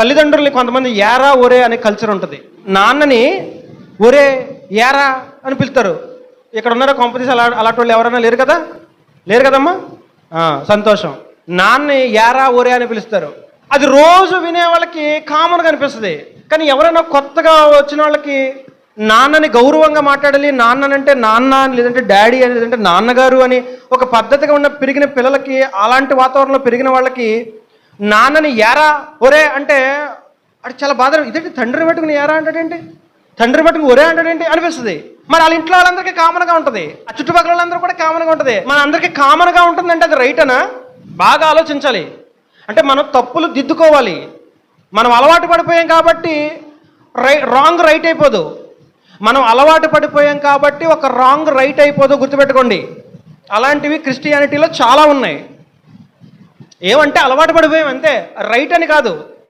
తల్లిదండ్రుల్ని కొంతమంది యారా ఒరే అనే కల్చర్ ఉంటుంది. నాన్నని ఒరే యారా అని పిలుస్తారు. ఇక్కడ ఉన్నారా కాంపిటీస్ అలా అలాంటి వాళ్ళు ఎవరైనా లేరు కదా? లేరు కదమ్మా? సంతోషం. నాన్నని యారా ఒరే అని పిలుస్తారు. అది రోజు వినే వాళ్ళకి కామన్గా అనిపిస్తుంది. కానీ ఎవరైనా కొత్తగా వచ్చిన వాళ్ళకి నాన్నని గౌరవంగా మాట్లాడాలి నాన్ననంటే నాన్న అని లేదంటే డాడీ అని లేదంటే నాన్నగారు అని ఒక పద్ధతిగా ఉన్న పెరిగిన పిల్లలకి అలాంటి వాతావరణంలో పెరిగిన వాళ్ళకి నాన్నని యారా ఒరే అంటే అది చాలా బాధ. ఇదేంటి తండ్రిని పెట్టుకుని యారా అంటాడేంటి? తండ్రి పట్టుకుని ఒరే అంటాడేంటి అనిపిస్తుంది. మరి వాళ్ళ ఇంట్లో వాళ్ళందరికీ కామన్గా ఉంటుంది. ఆ చుట్టుపక్కల వాళ్ళందరూ కూడా కామన్గా ఉంటుంది. మన అందరికీ కామన్గా ఉంటుందంటే అది రైట్ అనా? బాగా ఆలోచించాలి. అంటే మనం తప్పులు దిద్దుకోవాలి. మనం అలవాటు పడిపోయాం కాబట్టి రై రాంగ్ రైట్ అయిపోదు. మనం అలవాటు పడిపోయాం కాబట్టి ఒక రాంగ్ రైట్ అయిపోదు గుర్తుపెట్టుకోండి. అలాంటివి క్రిస్టియానిటీలో చాలా ఉన్నాయి. ఏమంటే అలవాటు పడిపోయాం అంతే. రైట్ అని కాదు.